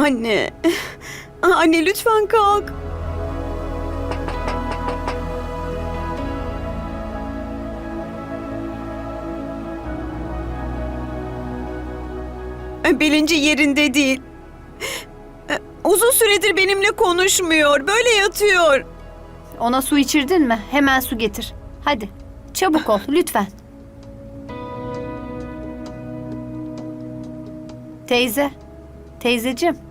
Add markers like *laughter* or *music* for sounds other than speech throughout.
Anne. Anne lütfen kalk. Bilinci yerinde değil. Uzun süredir benimle konuşmuyor. Böyle yatıyor. Ona su içirdin mi? Hemen su getir. Hadi. Çabuk ol *laughs* lütfen. Teyze. Teyzeciğim.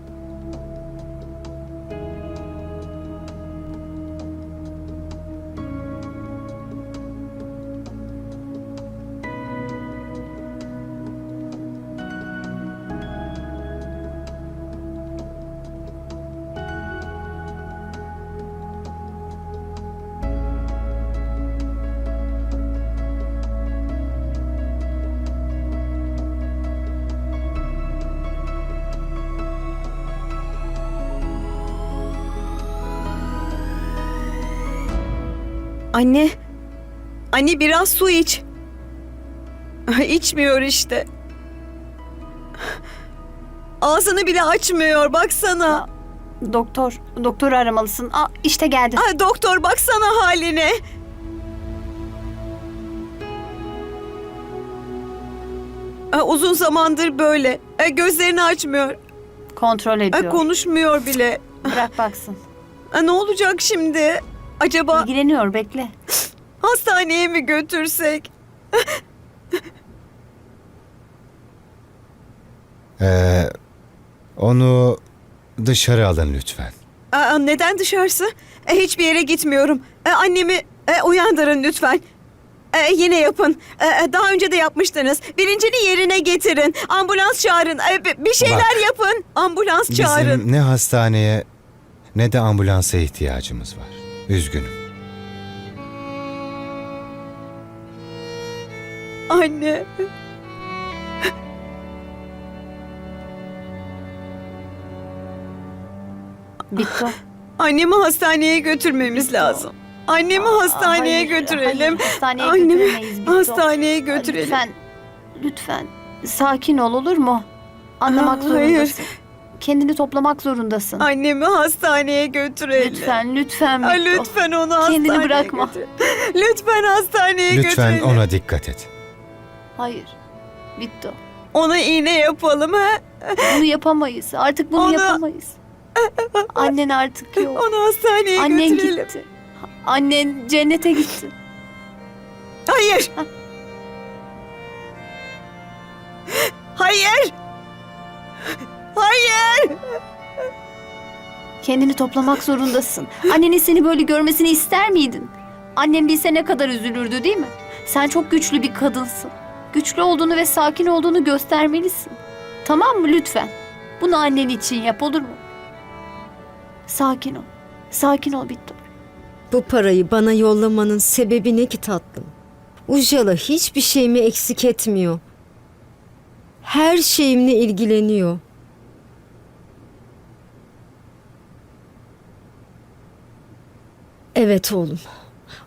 Anne. Anne biraz su iç. İçmiyor işte. Ağzını bile açmıyor baksana. Doktor. Doktoru aramalısın. Aa, işte geldi. Ay, doktor baksana haline. Ay, Uzun zamandır böyle. Ay, Gözlerini açmıyor. Kontrol Ay, ediyor. Konuşmuyor bile. Bırak baksın. Ay, Ne olacak şimdi? Acaba İlgileniyor bekle. hastaneye mi götürsek? Ee, onu dışarı alın lütfen. Aa, neden dışarısı? E, hiçbir yere gitmiyorum. E, annemi e, uyandırın lütfen. E, yine yapın. E, e, daha önce de yapmıştınız. Bilincini yerine getirin. Ambulans çağırın. E, bi- bir şeyler Bak. yapın. Ambulans çağırın. Bizim ne hastaneye ne de ambulansa ihtiyacımız var. Üzgünüm. Anne. Bitti. Annemi hastaneye götürmemiz lazım. Annemi hastaneye Hayır, götürelim. hayır, hastaneye Annemi götüremeyiz, hastaneye götürelim. Lütfen. Lütfen. Sakin ol olur mu? Anlamak hayır. zorundasın. Kendini toplamak zorundasın. Annemi hastaneye götürelim. Lütfen, lütfen. Bittu. lütfen onu hastaneye Kendini bırakma. götür- *laughs* Lütfen hastaneye Lütfen götürelim. ona dikkat et. Hayır. Bittu. Ona iğne yapalım ha. Bunu yapamayız. Artık bunu Onu- yapamayız. Annen artık yok. Onu hastaneye Annen götürelim. gitti. Annen cennete gitti. Hayır. Hayır. Kendini toplamak zorundasın. Annenin seni böyle görmesini ister miydin? Annem bilse ne kadar üzülürdü değil mi? Sen çok güçlü bir kadınsın. Güçlü olduğunu ve sakin olduğunu göstermelisin. Tamam mı lütfen? Bunu annen için yap olur mu? Sakin ol. Sakin ol Bittu. Bu parayı bana yollamanın sebebi ne ki tatlım? Ujala hiçbir şeyimi eksik etmiyor. Her şeyimle ilgileniyor. Evet oğlum.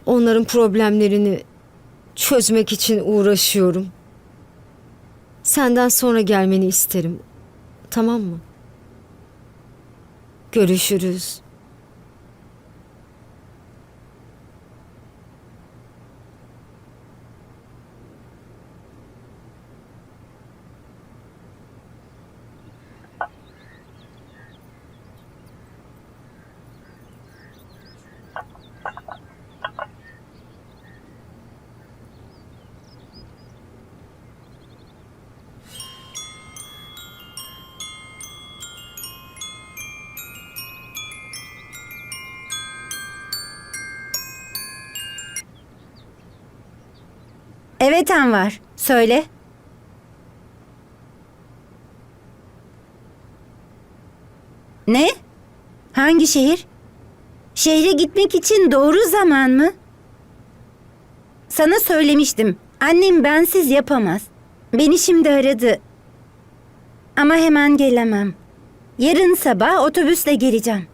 Onların problemlerini çözmek için uğraşıyorum. Senden sonra gelmeni isterim. Tamam mı? Görüşürüz. Evet Anvar. Söyle. Ne? Hangi şehir? Şehre gitmek için doğru zaman mı? Sana söylemiştim. Annem bensiz yapamaz. Beni şimdi aradı. Ama hemen gelemem. Yarın sabah otobüsle geleceğim.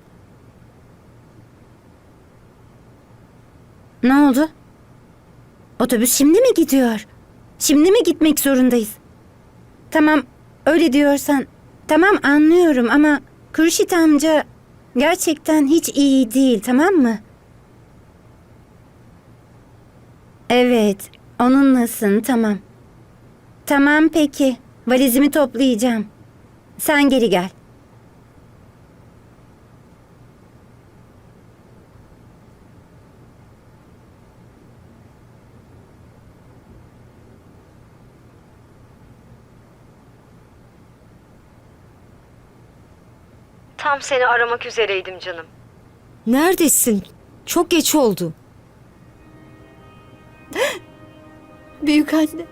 Ne oldu? Otobüs şimdi mi gidiyor? Şimdi mi gitmek zorundayız? Tamam, öyle diyorsan. Tamam anlıyorum ama Kürşit amca gerçekten hiç iyi değil tamam mı? Evet, onunlasın tamam. Tamam peki, valizimi toplayacağım. Sen geri gel. Tam seni aramak üzereydim canım. Neredesin? Çok geç oldu. *gasps* Büyük anne.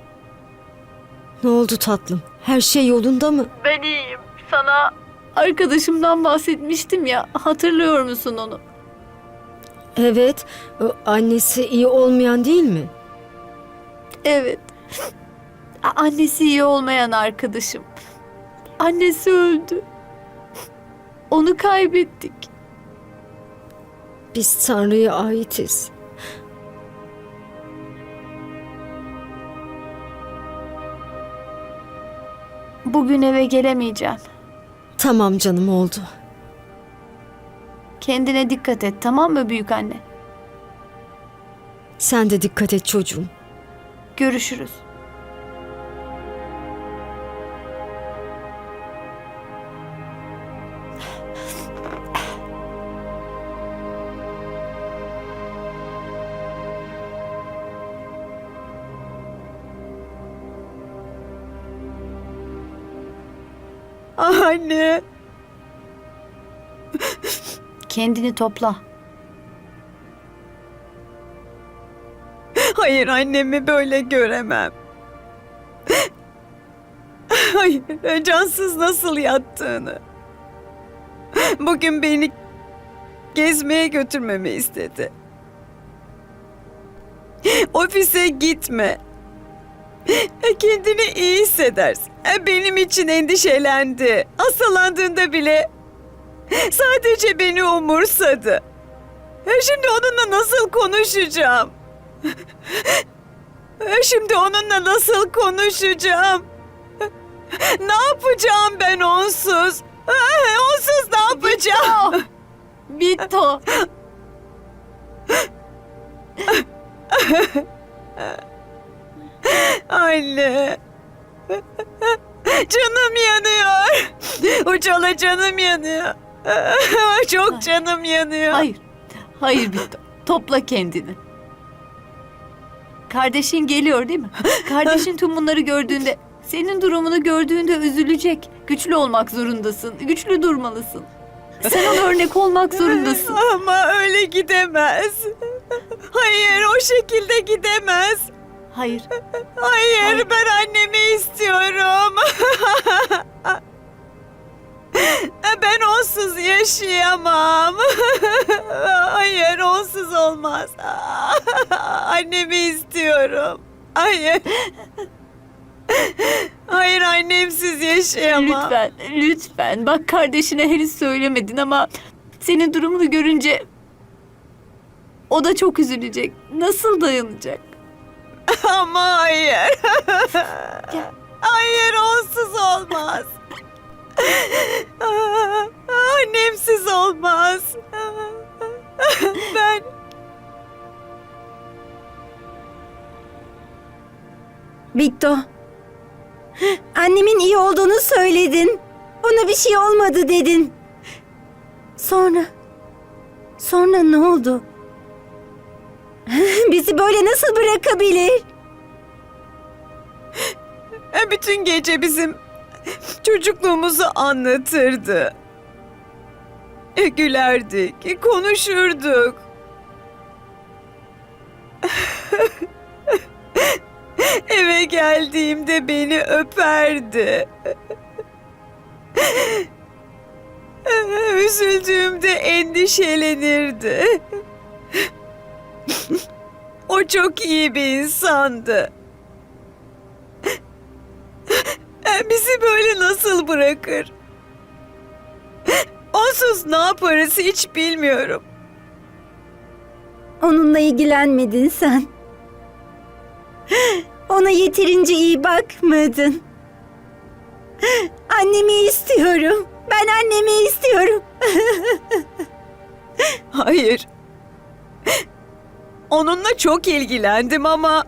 Ne oldu tatlım? Her şey yolunda mı? Ben iyiyim. Sana arkadaşımdan bahsetmiştim ya. Hatırlıyor musun onu? Evet. Annesi iyi olmayan değil mi? Evet. Annesi iyi olmayan arkadaşım. Annesi öldü. Onu kaybettik. Biz Tanrı'ya aitiz. Bugün eve gelemeyeceğim. Tamam canım oldu. Kendine dikkat et tamam mı büyük anne? Sen de dikkat et çocuğum. Görüşürüz. Anne. Kendini topla. Hayır annemi böyle göremem. Hayır cansız nasıl yattığını. Bugün beni gezmeye götürmemi istedi. Ofise gitme. Kendini iyi hissedersin. Benim için endişelendi. Hastalandığında bile sadece beni umursadı. Şimdi onunla nasıl konuşacağım? Şimdi onunla nasıl konuşacağım? Ne yapacağım ben onsuz? Onsuz ne yapacağım? Bito. *laughs* Anne. Canım yanıyor. Uçala canım yanıyor. Çok canım yanıyor. Hayır. Hayır Bito. Topla kendini. Kardeşin geliyor değil mi? Kardeşin tüm bunları gördüğünde, senin durumunu gördüğünde üzülecek. Güçlü olmak zorundasın. Güçlü durmalısın. Sen ona örnek olmak zorundasın. Ama öyle gidemez. Hayır o şekilde gidemez. Hayır. Hayır, Hayır. ben annemi istiyorum. *laughs* ben onsuz yaşayamam. *laughs* Hayır onsuz olmaz. *laughs* annemi istiyorum. Hayır. Hayır annemsiz yaşayamam. Lütfen, lütfen. Bak kardeşine henüz söylemedin ama senin durumunu görünce o da çok üzülecek. Nasıl dayanacak? *laughs* Ama hayır. Gel. *laughs* Hayır onsuz olmaz. *laughs* Annemsiz olmaz. Ben Victor. Annemin iyi olduğunu söyledin. Ona bir şey olmadı dedin. Sonra? Sonra ne oldu? *laughs* Bizi böyle nasıl bırakabilir? bütün gece bizim çocukluğumuzu anlatırdı. Gülerdik, konuşurduk. *laughs* Eve geldiğimde beni öperdi. *laughs* Üzüldüğümde endişelenirdi. O çok iyi bir insandı. Bizi böyle nasıl bırakır? Onsuz ne yaparız hiç bilmiyorum. Onunla ilgilenmedin sen. Ona yeterince iyi bakmadın. Annemi istiyorum. Ben annemi istiyorum. *laughs* Hayır. Onunla çok ilgilendim ama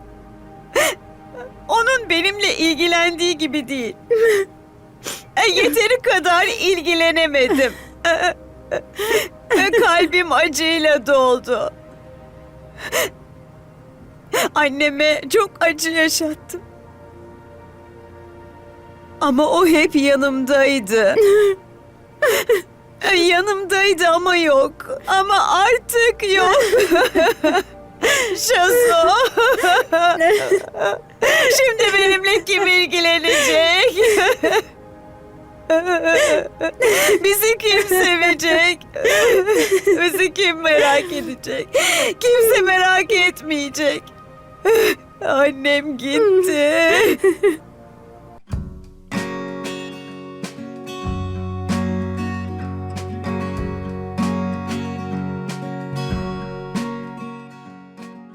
*laughs* onun benimle ilgilendiği gibi değil. E, Yeteri kadar ilgilenemedim. E, Kalbim acıyla doldu. Anneme çok acı yaşattım. Ama o hep yanımdaydı. E, Yanımdaydı ama yok. Ama artık yok. *laughs* Şaso. Şimdi benimle kim ilgilenecek? Bizi kim sevecek? Bizi kim merak edecek? Kimse merak etmeyecek. Annem gitti.